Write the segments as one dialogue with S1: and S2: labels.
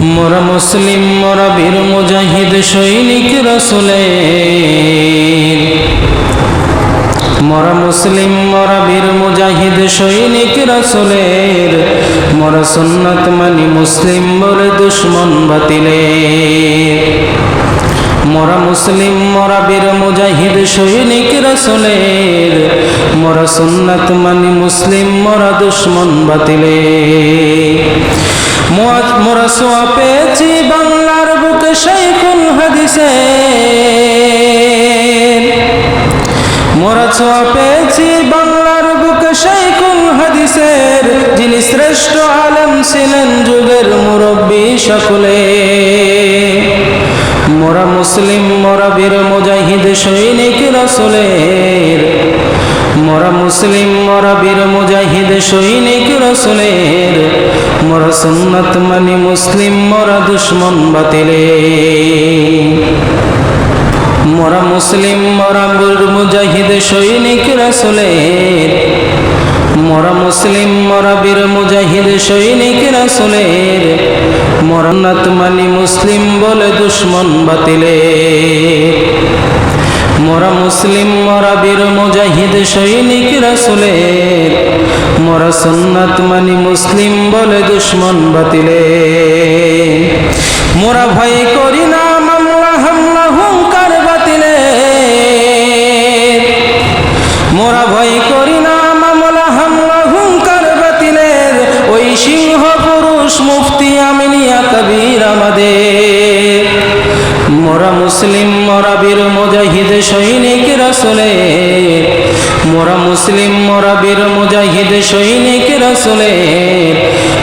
S1: মোরা মুসলিম, মোরা বীর মুজাহিদ, সৈনিক, রসুলের। মোরা মুসলিম, মোরা বীর মুজাহিদ, সৈনিক, রসুলের। মোরা সুন্নত মানি মুসলিম বলে দুশ্মন বাতিলের। মোরা মুসলিম, মোরা বীর মুজাহিদ, সৈনিক, রসুলের। মোরা সুন্নত মানি মুসলিম, মোরা দুশ্মন বাতিলে মোরা সোয়া পেয়েছি বাংলার বুকে শাইখুল হাদিসে। মোরা ছোঁয়া পেয়েছি বাংলার বুকে শাইখুল হাদিসের যিনি শ্রেষ্ঠ আলম ছিলেন যুগের মুরব্বী সকলে। মোরা মুসলিম, মোরা বীর, মুজাহিদ, সৈনিক রসুলের মোরা মুসলিম, মোরা বীর মুজাহিদ, সৈনিক রসুলের। মোরা সুন্নত মানি মুসলিম, মোরা দুশ্মন বাতিলে মোরা মুসলিম, মোরা বীর মুজাহিদ, সৈনিক রসুলের। মোরা মুসলিম, মোরা বীর মুজাহিদ, সৈনিক রসুলের। মরণত মানি মুসলিম বলে দুশ্মন বাতিলে মোরা মুসলিম, মোরা বীর, মুজাহিদ, সৈনিক, রসুলের। মোরা সুন্নত মানি মুসলিম বলে দুশ্মন বাতিলে মোরা ভয় করি না মামলা, হামলা, হুঙ্কার বাতিলে মোরা ভয় করি না মামলা, হামলা, হুঙ্কার বাতিলের। ওই সিংহ পুরুষ মুফতি মুসলিম মোরা বীর মুজাহিদ সৈনিক রসুলের, মোরা মুসলিম মোরা বীর মুজাহিদ সৈনিক রসুলের,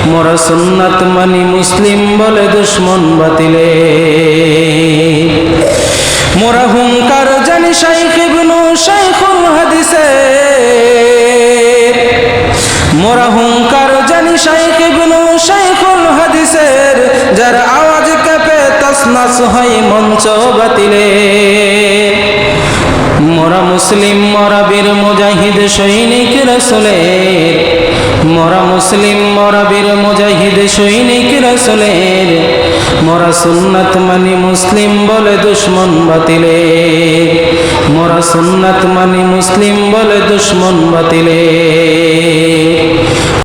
S1: মোরা সুন্নত মানি মুসলিম বলে দুশ্মন বাতিলে মোরা হুঙ্কার জানি শাইখ ইবনু শাইখুল হাদিসে মোরা হুঙ্কার জানি শাইখ ইবনু শাইখুল হাদিসের, যার তসনাস হয় মঞ্চ বাতিলে। মোরা মুসলিম, মোরা বীর মুজাহিদ, সৈনিক রসুলের মোরা মুসলিম, মোরা বীর মুজাহিদ, সৈনিক রসুলের মোরা সুন্নত মানি মুসলিম বলে দুশ্মন বাতিলে। মোরা সুন্নত মানি মুসলিম বলে দুশ্মন বাতিলে।